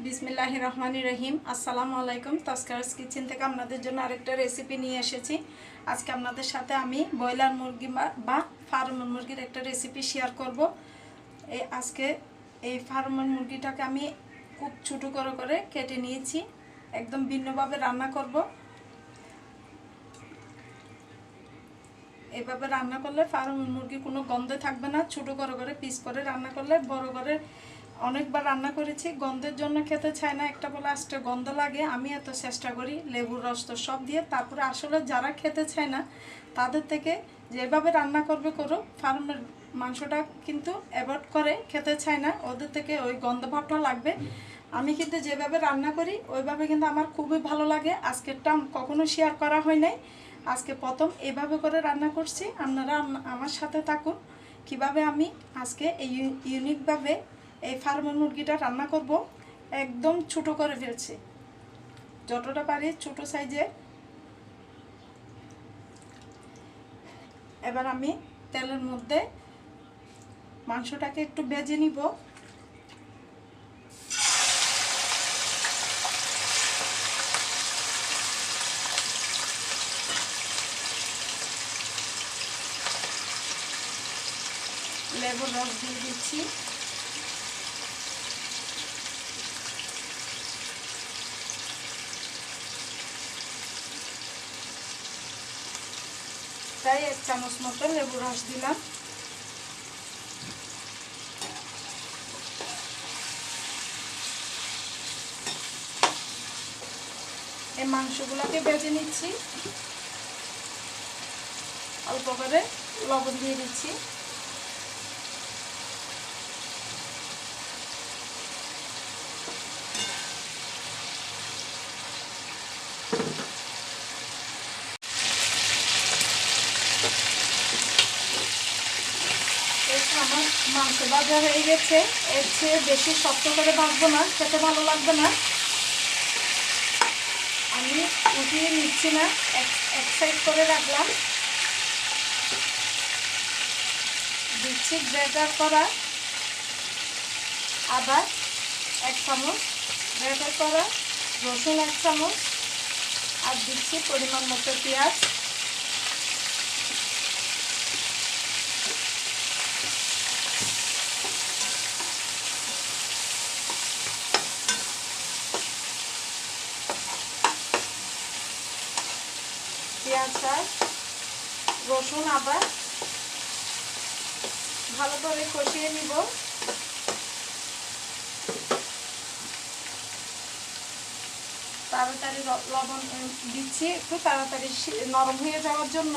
বিসমিল্লাহ রহমান রহিম আসসালামু আলাইকুম। তস্কারস কিচেন থেকে আপনাদের জন্য আরেকটা রেসিপি নিয়ে এসেছি। আজকে আপনাদের সাথে আমি ব্রয়লার মুরগি বা- ফার্মের মুরগির একটা রেসিপি শেয়ার করব। এই আজকে এই ফার্মের মুরগিটাকে আমি খুব ছোটো করে করে কেটে নিয়েছি। একদম ভিন্নভাবে রান্না করব। এভাবে রান্না করলে ফার্ম মুরগি কোনো গন্ধ থাকবে না। ছোটো করে করে, পিস করে রান্না করলে বড় করে অনেকবার রান্না করেছি, গন্ধের জন্য খেতে চায় না, একটা বলে আসতে গন্ধ লাগে, আমি এত চেষ্টা করি, লেবুর রস তো সব দিয়ে, তারপরে আসলে যারা খেতে চায় না, তাদের থেকে যেভাবে রান্না করবে করো ফার্মের মাংসটা কিন্তু অ্যাভয়েড করে খেতে চায় না, ওদের থেকে ওই গন্ধ ভাবটা লাগবে। আমি কিন্তু যেভাবে রান্না করি, ওইভাবে কিন্তু আমার খুবই ভালো লাগে, আজকেরটা কখনো শেয়ার করা হয় নাই। আজকে প্রথম এভাবে করে রান্না করছি, আপনারা আমার সাথে থাকুন, কীভাবে আমি আজকে এই ইউনিকভাবে এই ফার্মের মুরগিটা রান্না করব, একদম ছোটো করে ফেলছি। যতটা পারি ছোটো সাইজে। এবার আমি তেলের মধ্যে মাংসটাকে একটু বেজে নিব। লেবুর রস দিয়ে দিচ্ছি। তাই এক চামচ মতো লেবুর রস দিলাম। এই মাংসগুলোকে বেজে নিচ্ছি। অল্প করে লবণ দিয়ে দিচ্ছি এই তো আমার মাংস ভাজা হয়ে গেছে। এর চেয়ে বেশি শক্ত করে ভাজবো না, খেতে ভালো লাগবে না। আমি উঠিয়ে নিচ্ছি না, এক সাইড করে রাখলাম। দিচ্ছি গ্রেটার করা আদা এক চামচ, গ্রেটার করা রসুন এক চামচ, আর দিচ্ছি পরিমাণ মতো পেঁয়াজ। পেঁয়াজটা রসুন আবার ভালো করে কষিয়ে নিব। তাড়াতাড়ি লবণ দিচ্ছি, একটু তাড়াতাড়ি নরম হয়ে যাওয়ার জন্য।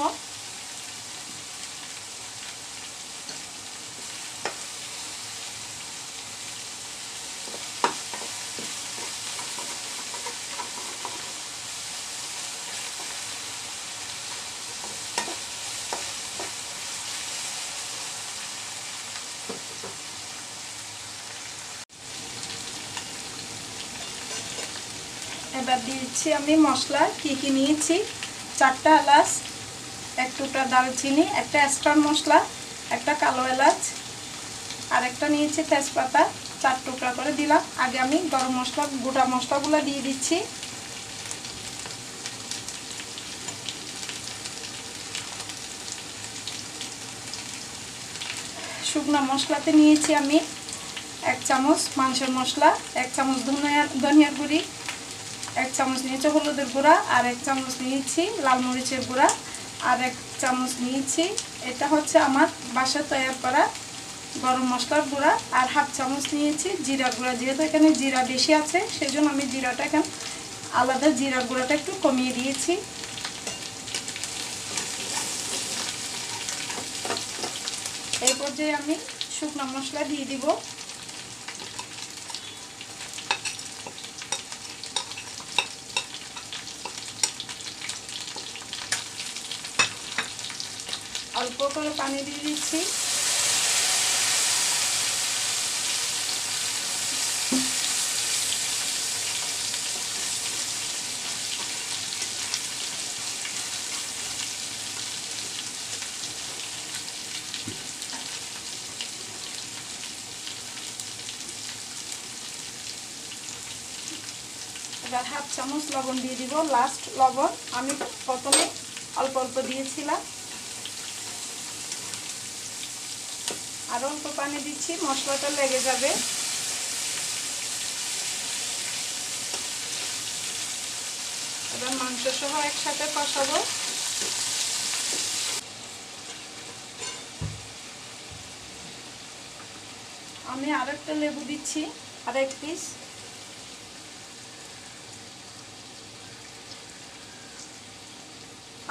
এবার দিচ্ছি আমি মশলা, কী কী নিয়েছি? চারটা এলাচ, এক টুকরা দারচিনি, একটা এক্সট্রা মশলা, একটা কালো এলাচ আর একটা নিয়েছি তেজপাতা, চার টুকরা করে দিলাম। আগে আমি গরম মশলা, গোটা মশলাগুলো দিয়ে দিচ্ছি। শুকনো মশলাতে নিয়েছি আমি এক চামচ মাংসের মশলা, এক চামচ ধনিয়া ধনিয়ার গুঁড়ি এক চামচ নিয়েছি হলুদের গুঁড়া আর এক চামচ নিয়েছি লাল মরিচের গুঁড়া আর এক চামচ নিয়েছি। এটা হচ্ছে আমার বাসায় তৈরি করা গরম মশলার গুঁড়া আর হাফ চামচ নিয়েছি জিরা গুঁড়া। যেহেতু এখানে জিরা বেশি আছে সেই জন্য আমি জিরাটা এখন আলাদা জিরা গুঁড়াটা একটু কমিয়ে দিয়েছি। এই পর্যায়ে আমি শুকনো মশলা দিয়ে দিব। অল্প করে পানি দিয়ে দিচ্ছি। এবার হাফ চামচ লবণ দিয়ে দিব লাস্ট লবণ। আমি প্রথমে অল্প অল্প দিয়েছিলাম। আর অল্প পানি দিচ্ছি, মশলাটা লেগে যাবে। এবার মাংস সহ একসাথে কষাবো। আমি আর একটা লেবু দিচ্ছি আর এক পিস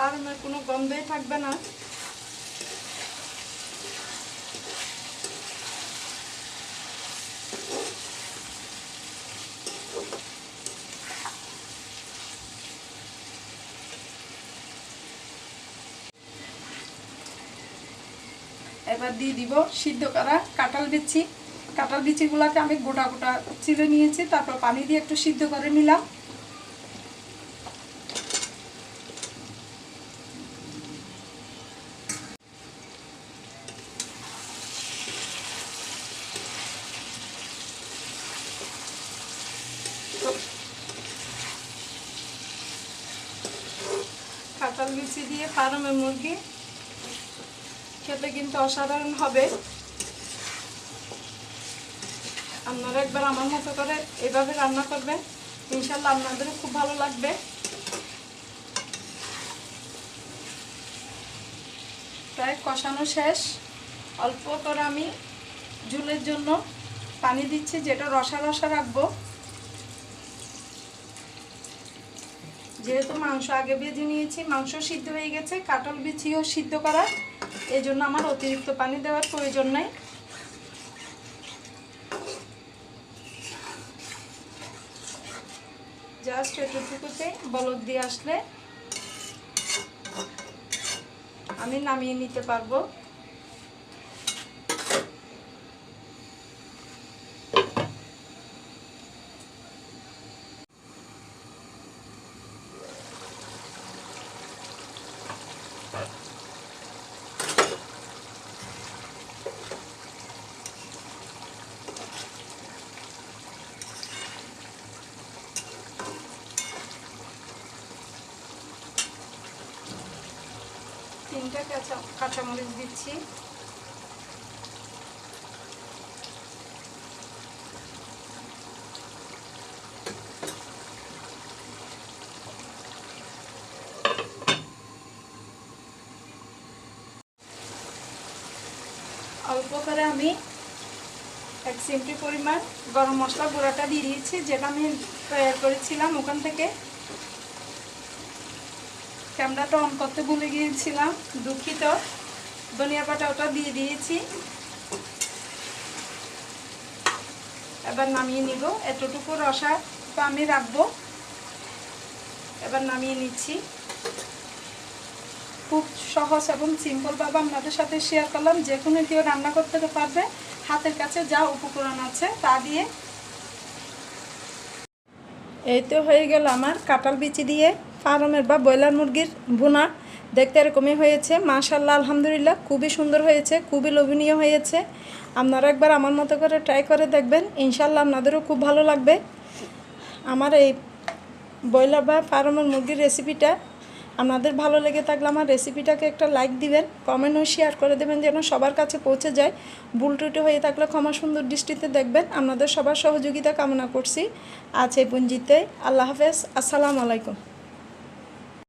আর আমার কোনো গন্ধই থাকবে না। এবার দিয়ে দিব সিদ্ধ করা কাঁঠাল বিচি। কাঁঠাল বিচিগুলোকে আমি গোটা গোটা চিলে নিয়েছি, তারপর পানি দিয়ে একটু সিদ্ধ করে নিলাম। কাঁঠাল বিচি দিয়ে ফার্মে মুরগি খেতে কিন্তু অসাধারণ হবে। আপনারা একবার আমার মতো করে এভাবে রান্না করবেন। ইনশাল্লাহ আপনাদেরও খুব ভালো লাগবে। প্রায় কষানো শেষ। অল্প করে আমি ঝুলের জন্য পানি দিচ্ছি, যেটা রসা রসা রাখব। যেহেতু মাংস আগে ভেজে নিয়েছি, মাংস সিদ্ধ হয়ে গেছে, কাটল বিছিও সিদ্ধ করা। এই জন্য আমার অতিরিক্ত পানি দেওয়ার প্রয়োজন নেই। জাস্ট এটুকুতে বলদ দিয়ে আসলে আমি নামিয়ে নিতে পারব। কাঁচামরিচ দিচ্ছি। অল্প করে আমি এক চিমটি পরিমাণ গরম মশলা গুঁড়াটা দিয়ে দিয়েছি, যেটা আমি তৈরি করেছিলাম ওখান থেকে। ক্যামেরাটা অন করতে ভুলে গিয়েছিলাম, দুঃখিত। ধনিয়া পাতা ওটা দিয়ে দিয়েছি। এবার নামিয়ে নিব। এতটুকু রসা তো আমি রাখব। এবার নামিয়ে নিচ্ছি। খুব সহজ এবং সিম্পলভাবে আপনাদের সাথে শেয়ার করলাম। যে কোনো কেউ রান্না করতে পারবে। হাতের কাছে যা উপকরণ আছে তা দিয়ে। এই তো হয়ে গেল আমার কাঁঠাল বিচি দিয়ে ফার্মের বা ব্রয়লার মুরগির বোনা দেখতে এরকমই হয়েছে। মাশাল্লাহ আলহামদুলিল্লাহ, খুবই সুন্দর হয়েছে, খুবই লোভনীয় হয়েছে। আপনারা একবার আমার মতো করে ট্রাই করে দেখবেন। ইনশাল্লাহ আপনাদেরও খুব ভালো লাগবে। আমার এই ব্রয়লার বা ফার্মের মুরগির রেসিপিটা আপনাদের ভালো লেগে থাকলে আমার রেসিপিটাকে একটা লাইক দিবেন কমেন্ট ও শেয়ার করে দেবেন যেন সবার কাছে পৌঁছে যায়। ভুল ত্রুটি হয়ে থাকলে ক্ষমা সুন্দর দৃষ্টিতে দেখবেন। আপনাদের সবার সহযোগিতা কামনা করছি। এই পুঞ্জিতে আল্লাহ হাফেজ। আসসালামু আলাইকুম।